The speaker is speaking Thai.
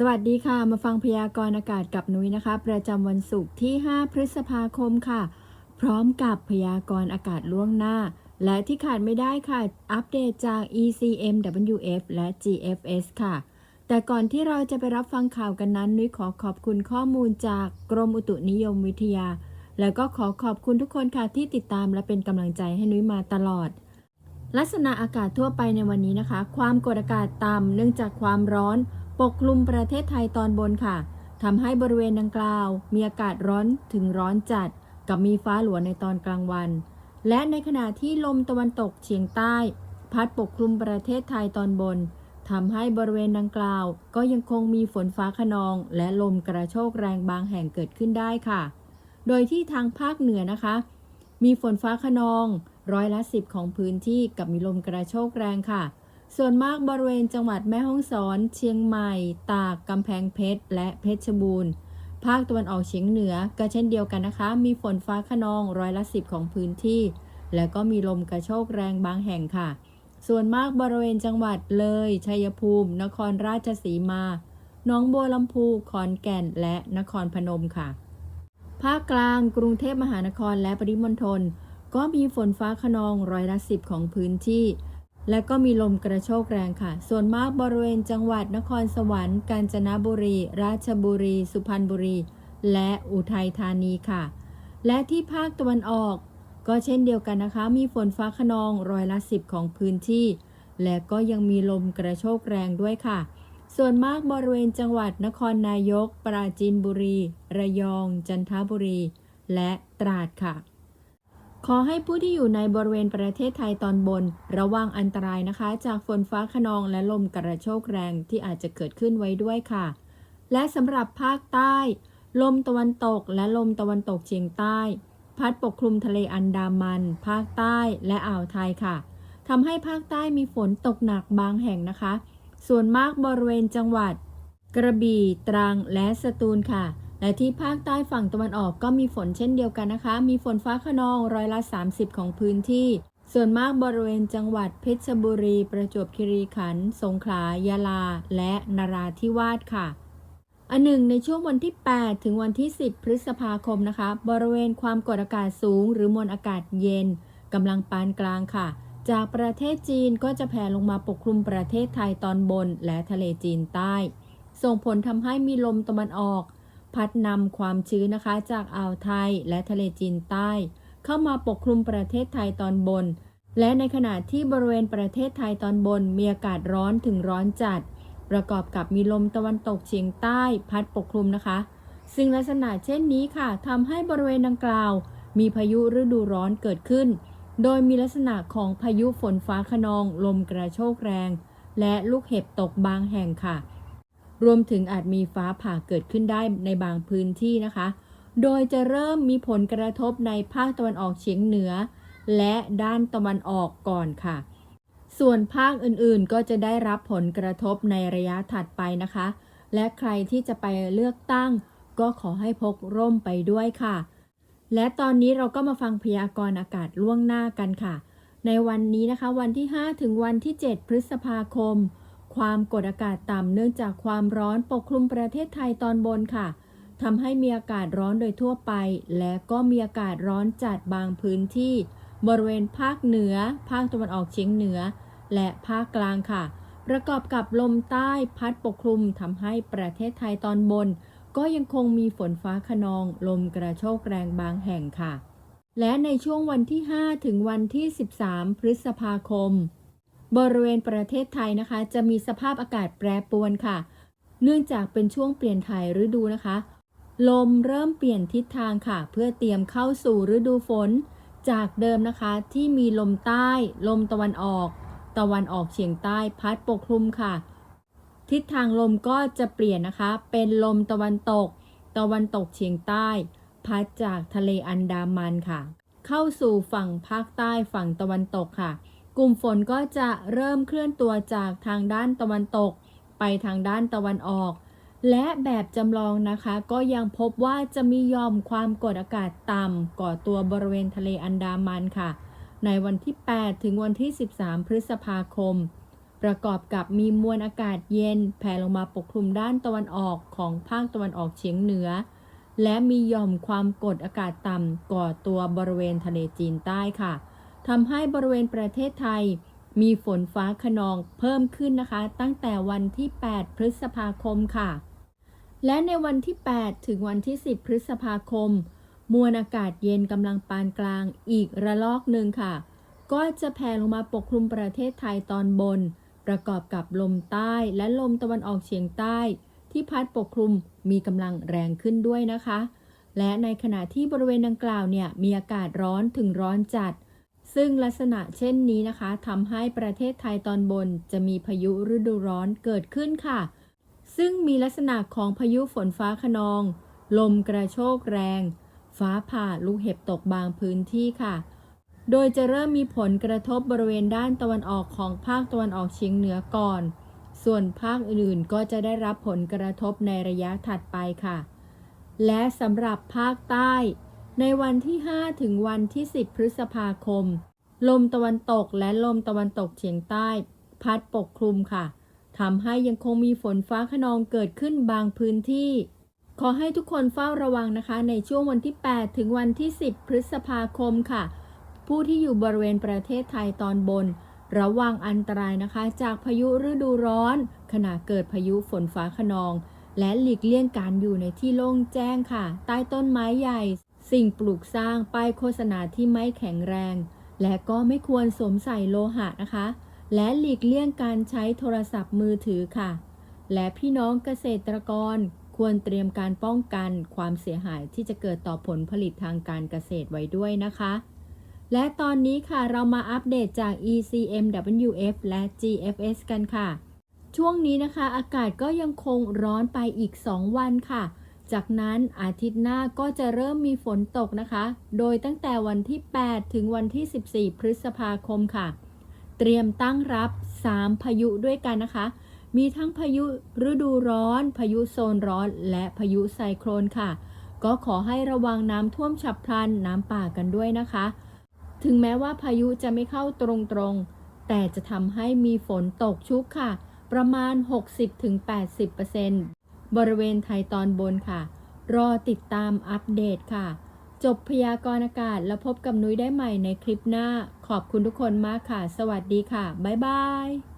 สวัสดีค่ะ มาฟังพยากรณ์อากาศกับนุ้ยนะคะ ประจำวันศุกร์ที่ 5 พฤษภาคมค่ะ พร้อมกับพยากรณ์อากาศล่วงหน้า และที่ขาดไม่ได้ค่ะ อัปเดตจาก ECMWF และ GFS ค่ะ แต่ก่อนที่เราจะไปรับฟังข่าวกันนั้นนุ้ยขอขอบคุณข้อมูลจากกรมอุตุนิยมวิทยา แล้วก็ขอขอบคุณทุกคนค่ะที่ติดตามและเป็นกำลังใจให้นุ้ยมาตลอดลักษณะอากาศทั่วไปในวันนี้นะคะ ความกดอากาศต่ำเนื่องจากความร้อน ปกคลุมประเทศไทยตอนบนค่ะทำให้บริเวณดังกล่าว มีอากาศร้อนถึงร้อนจัด กับมีฟ้าหลวในตอนกลางวัน และในขณะที่ลมตะวันตกเฉียงใต้ พัดปกคลุมประเทศไทยตอนบนทำให้บริเวณดังกล่าว ก็ยังคงมีฝนฟ้าขนอง และลมกระโชกแรงบางแห่งเกิดขึ้นได้ค่ะ โดยที่ทางภาคเหนือนะคะ มีฝนฟ้าขนอง ร้อยละสิบของพื้นที่กับมีลมกระโชกแรงค่ะ ส่วนมากบริเวณจังหวัดแม่ฮ่องสอน เชียงใหม่ ตาก กำแพงเพชร และเพชรบูรณ์ ภาคตะวันออกเฉียงเหนือก็เช่นเดียวกันนะคะ มีฝนฟ้าขนองร้อยละสิบของพื้นที่ และก็มีลมกระโชกแรงบางแห่งค่ะ ส่วนมากบริเวณจังหวัดเลย ชัยภูมิ นครราชสีมา หนองบัวลำพูขอนแก่น และนครพนมค่ะ ภาคกลาง กรุงเทพมหานครและปริมณฑล ก็มีฝนฟ้าขนองร้อยละสิบของพื้นที่ และก็มีลมกระโชกแรงค่ะ ส่วนมากบริเวณจังหวัดนครสวรรค์ กาญจนบุรี ราชบุรี สุพรรณบุรี และอุทัยธานีค่ะ และที่ภาคตะวันออก ก็เช่นเดียวกันนะคะ มีฝนฟ้าขนองร้อยละสิบของพื้นที่ และก็ยังมีลมกระโชกแรงด้วยค่ะ ส่วนมากบริเวณจังหวัดนครนายก ปราจีนบุรี ระยอง จันทบุรี และตราดค่ะ ขอให้ผู้ที่อยู่ในบริเวณประเทศไทยตอนบน ระวังอันตรายนะคะ จากฝนฟ้าขนองและลมกระโชกแรงที่อาจจะเกิดขึ้นไว้ด้วยค่ะ และสำหรับภาคใต้ ลมตะวันตกและลมตะวันตกเฉียงใต้ พัดปกคลุมทะเลอันดามัน ภาคใต้และอ่าวไทยค่ะทำให้ภาคใต้มีฝนตกหนักบางแห่งนะคะ ส่วนมากบริเวณจังหวัด กระบี่ตรังและสตูลค่ะ และที่ภาคใต้ฝั่งตะวันออกก็มีฝนเช่นเดียวกันนะคะ มีฝนฟ้าขนองร้อยละ 30 ของพื้นที่ ส่วนมากบริเวณจังหวัดเพชรบุรี ประจวบคีรีขันธ์ สงขลายะลา และนราธิวาสค่ะ อันหนึ่งในช่วงวันที่ 8 ถึงวันที่ 10 พฤษภาคมนะคะ บริเวณความกดอากาศสูง หรือมวลอากาศเย็นกำลังปานกลางค่ะ จากประเทศจีนก็จะแผ่ลงมาปกคลุมประเทศไทยตอนบน และทะเลจีนใต้ ส่งผลทำให้มีลมตะวันออก พัดนำความชื้นนะคะจากอ่าวไทยและทะเลจีนใต้ เข้ามาปกคลุมประเทศไทยตอนบน และในขณะที่บริเวณประเทศไทยตอนบนมีอากาศร้อนถึงร้อนจัด ประกอบกับมีลมตะวันตกเฉียงใต้พัดปกคลุมนะคะ ซึ่งลักษณะเช่นนี้ค่ะทำให้บริเวณดังกล่าว มีพายุฤดูร้อนเกิดขึ้น โดยมีลักษณะของพายุฝนฟ้าขนอง ลมกระโชกแรง และลูกเห็บตกบางแห่งค่ะ รวมถึงอาจมีฟ้าผ่าเกิดขึ้นได้ในบางพื้นที่นะคะ โดยจะเริ่มมีผลกระทบในภาคตะวันออกเฉียงเหนือ และด้านตะวันออกก่อนค่ะ ส่วนภาคอื่นๆ ก็จะได้รับผลกระทบในระยะถัดไปนะคะ และใครที่จะไปเลือกตั้ง ก็ขอให้พกร่มไปด้วยค่ะ และตอนนี้เราก็มาฟังพยากรณ์อากาศล่วงหน้ากันค่ะ ในวันนี้นะคะ วันที่ 5 ถึงวันที่ 7 พฤษภาคม ความกดอากาศต่ำเนื่องจากความร้อนปกคลุมประเทศไทยตอนบนค่ะทำให้มีอากาศร้อนโดยทั่วไป และก็มีอากาศร้อนจัดบางพื้นที่ บริเวณภาคเหนือ ภาคตะวันออกเฉียงเหนือ และภาคกลางค่ะ ประกอบกับลมใต้พัดปกคลุมทำให้ประเทศไทยตอนบน ก็ยังคงมีฝนฟ้าขนอง ลมกระโชกแรงบางแห่งค่ะ และในช่วงวันที่ 5 ถึงวันที่ 13 พฤษภาคม บริเวณประเทศไทยนะคะ จะมีสภาพอากาศแปรปรวนค่ะ เนื่องจากเป็นช่วงเปลี่ยนถ่ายฤดูนะคะ ลมเริ่มเปลี่ยนทิศทางค่ะ เพื่อเตรียมเข้าสู่ฤดูฝน จากเดิมนะคะที่มีลมใต้ ลมตะวันออก ตะวันออกเฉียงใต้พัดปกคลุมค่ะ ทิศทางลมก็จะเปลี่ยนนะคะ เป็นลมตะวันตก ตะวันตกเฉียงใต้ พัดจากทะเลอันดามันค่ะ เข้าสู่ฝั่งภาคใต้ฝั่งตะวันตกค่ะ กลุ่มฝนก็จะเริ่มเคลื่อนตัวจากทางด้านตะวันตก ไปทางด้านตะวันออก และแบบจำลองนะคะ ก็ยังพบว่าจะมีย่อมความกดอากาศต่ำก่อตัวบริเวณทะเลอันดามันค่ะ ในวันที่ 8 ถึงวันที่ 13 พฤษภาคม ประกอบกับมีมวลอากาศเย็น แผ่ลงมาปกคลุมด้านตะวันออกของภาคตะวันออกเฉียงเหนือ และมีย่อมความกดอากาศต่ำก่อตัวบริเวณทะเลจีนใต้ค่ะ ทำให้บริเวณประเทศไทย มีฝนฟ้าขนองเพิ่มขึ้นนะคะ ตั้งแต่วันที่ 8 พฤษภาคมค่ะ และในวันที่ 8 ถึงวันที่ 10 พฤษภาคม มวลอากาศเย็นกำลังปานกลางอีกระลอกหนึ่งค่ะ ก็จะแผ่ลงมาปกคลุมประเทศไทยตอนบน ประกอบกับลมใต้และลมตะวันออกเฉียงใต้ ที่พัดปกคลุมมีกำลังแรงขึ้นด้วยนะคะและในขณะที่บริเวณดังกล่าวเนี่ยมีอากาศร้อนถึงร้อนจัด ซึ่งลักษณะเช่นนี้นะคะทำให้ประเทศไทยตอนบนจะมีพายุฤดูร้อนเกิดขึ้นค่ะ ซึ่งมีลักษณะของพายุฝนฟ้าขนอง ลมกระโชกแรง ฟ้าผ่าลูกเห็บตกบางพื้นที่ค่ะ โดยจะเริ่มมีผลกระทบบริเวณด้านตะวันออกของภาคตะวันออกเฉียงเหนือก่อน ส่วนภาคอื่นๆก็จะได้รับผลกระทบในระยะถัดไปค่ะ และสำหรับภาคใต้ ในวันที่ 5 ถึงวันที่ 10 พฤษภาคม ลมตะวันตกและลมตะวันตกเฉียงใต้ พัดปกคลุมค่ะทำให้ยังคงมีฝนฟ้าขนองเกิดขึ้นบางพื้นที่ ขอให้ทุกคนเฝ้าระวังนะคะ ในช่วงวันที่ 8 ถึงวันที่ 10 พฤษภาคมค่ะ ผู้ที่อยู่บริเวณประเทศไทยตอนบน ระวังอันตรายนะคะ จากพายุฤดูร้อน ขณะเกิดพายุฝนฟ้าขนอง และหลีกเลี่ยงการอยู่ในที่โล่งแจ้งค่ะ ใต้ต้นไม้ใหญ่ สิ่งปลูกสร้างป้ายโฆษณาที่ไม่แข็งแรง และก็ไม่ควรสวมใส่โลหะนะคะ และหลีกเลี่ยงการใช้โทรศัพท์มือถือค่ะ และพี่น้องเกษตรกรควรเตรียมการป้องกันความเสียหายที่จะเกิดต่อผลผลิตทางการเกษตรไว้ด้วยนะคะ และตอนนี้ค่ะเรามาอัปเดตจาก ECMWF และ GFS กันค่ะ ช่วงนี้นะคะ อากาศก็ยังคงร้อนไปอีก 2 วันค่ะ จากนั้นอาทิตย์หน้าก็จะเริ่มมีฝนตกนะคะ โดยตั้งแต่วันที่ 8 ถึงวันที่ 14 พฤษภาคมค่ะ เตรียมตั้งรับ 3 พายุด้วยกันนะคะ มีทั้งพายุฤดูร้อน พายุโซนร้อน และพายุไซโครนค่ะ ก็ขอให้ระวังน้ำท่วมฉับพลันน้ำป่ากันด้วยนะคะ ถึงแม้ว่าพายุจะไม่เข้าตรงๆ แต่จะทำให้มีฝนตกชุกค่ะ ประมาณ 60-80% บริเวณไทยตอนบนค่ะ รอติดตามอัปเดตค่ะ จบพยากรณ์อากาศแล้วพบกับนุ้ยได้ใหม่ในคลิปหน้า ขอบคุณทุกคนมากค่ะ สวัสดีค่ะ บ๊ายบาย